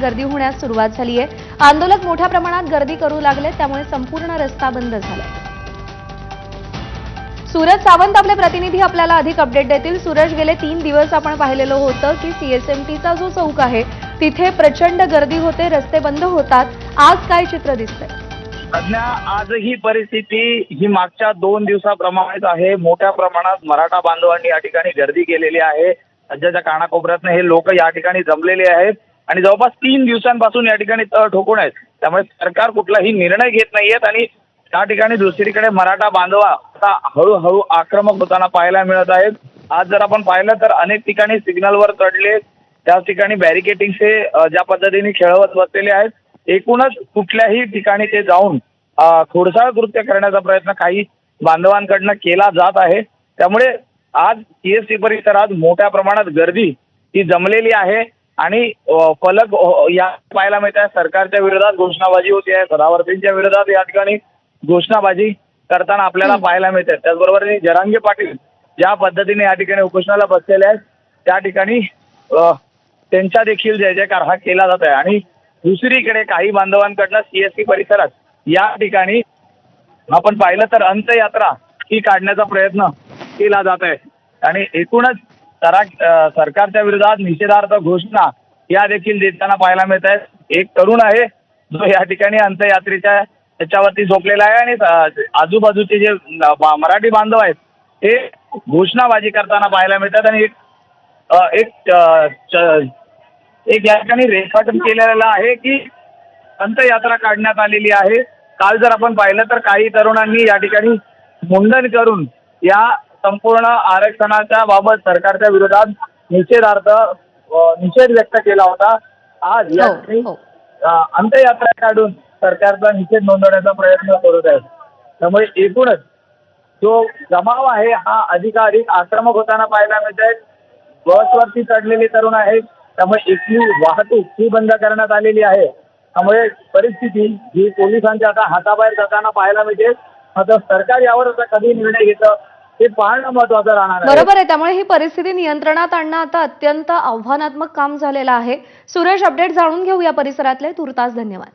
गर्दी होण्यास सुरुवात झाली आहे आंदोलक मोठ्या प्रमाणात गर्दी करू लागले त्यामुळे संपूर्ण रस्ता बंद झालाय. सूरज सावंत आपले प्रतिनिधी आपल्याला अधिक अपडेट देतील. सूरज गेले तीन दिवस आपण पाहिलेलं होतं की सीएसएमटीचा जो चौक आहे तिथे प्रचंड गर्दी होते रस्ते बंद होतात. आज काय चित्र दिसतंय? सध्या आज ही परिस्थिती ही मागच्या दोन दिवसाप्रमाणेच आहे. मोठ्या प्रमाणात मराठा बांधवांनी या ठिकाणी गर्दी केलेली आहे. राज्याच्या कानाकोपऱ्यातनं हे लोक या ठिकाणी जमलेले आहेत. आणि जवळपास तीन दिवसांपासून या ठिकाणी तळ ठोकून आहेत. त्यामुळे सरकार कुठलाही निर्णय घेत नाहीयेत आणि त्या ठिकाणी दुसरीकडे मराठा बांधवा आता हळूहळू आक्रमक होताना पाहायला मिळत आहेत. आज जर आपण पाहिलं तर अनेक ठिकाणी सिग्नलवर चढले. त्याच ठिकाणी बॅरिकेटिंगचे ज्या पद्धतीने खेळवत बसलेले आहेत एकूणच कुठल्याही ठिकाणी ते जाऊन खोडसाळ कृत्य करण्याचा प्रयत्न काही बांधवांकडनं केला जात आहे. त्यामुळे आज सीएसटी परिसरात मोठ्या प्रमाणात गर्दी ही जमलेली आहे. आणि फलक या पाहायला मिळत आहे. सरकारच्या विरोधात घोषणाबाजी होती आहे. सदावर्तींच्या विरोधात या ठिकाणी घोषणाबाजी करताना आपल्याला पाहायला मिळते. त्याचबरोबर जरांगे पाटील ज्या पद्धतीने या ठिकाणी उपोषणाला बसलेले आहेत त्या ठिकाणी त्यांचा देखील जय जयकार हा केला जात आहे. आणि दुसरीकडे काही बांधवांकडनं सीएसटी परिसरात या ठिकाणी आपण पाहिलं तर अंत्ययात्रा ही काढण्याचा प्रयत्न केला जात आहे. आणि एकूणच सरा सरकारच्या विरोधात निषेधार्थ घोषणा या देखील देताना पाहायला मिळत आहेत. एक तरुण आहे जो या ठिकाणी अंत्ययात्रेच्या त्याच्यावरती झोपलेला आहे आणि आजूबाजूचे जे मराठी बांधव आहेत ते घोषणाबाजी करताना पाहायला मिळतात आणि एक एक एक या ठिकाणी रेखाटन केलेलं आहे की अंतयात्रा काढण्यात आलेली आहे. काल जर आपण पाहिलं तर काही तरुणांनी या ठिकाणी मुंडन करून या संपूर्ण आरक्षणाच्या बाबत सरकारच्या विरोधात निषेधार्थ निषेध व्यक्त केला होता. आज या हो, ठिकाणी हो. अंत्ययात्रा काढून सरकारचा निषेध नोंदवण्याचा प्रयत्न करत आहेत त्यामुळे एकूणच जो जमाव आहे हा अधिकाधिक आक्रमक होताना पाहायला मिळत आहे. बसवरती चढलेले तरुण आहेत. त्यामुळे इथली वाहतूक ही बंद करण्यात आलेली आहे. त्यामुळे परिस्थिती ही पोलिसांच्या आता हाताबाहेर जाताना पाहायला मिळते. मात्र सरकार यावर आता कधी निर्णय घेतं हे पाहणं महत्वाचं राहणार आहे. बरोबर आहे. त्यामुळे ही परिस्थिती नियंत्रणात आणणं आता अत्यंत आव्हानात्मक काम झालेलं आहे. सुरेश अपडेट जाणून घेऊ या परिसरातले. तुर्तास धन्यवाद.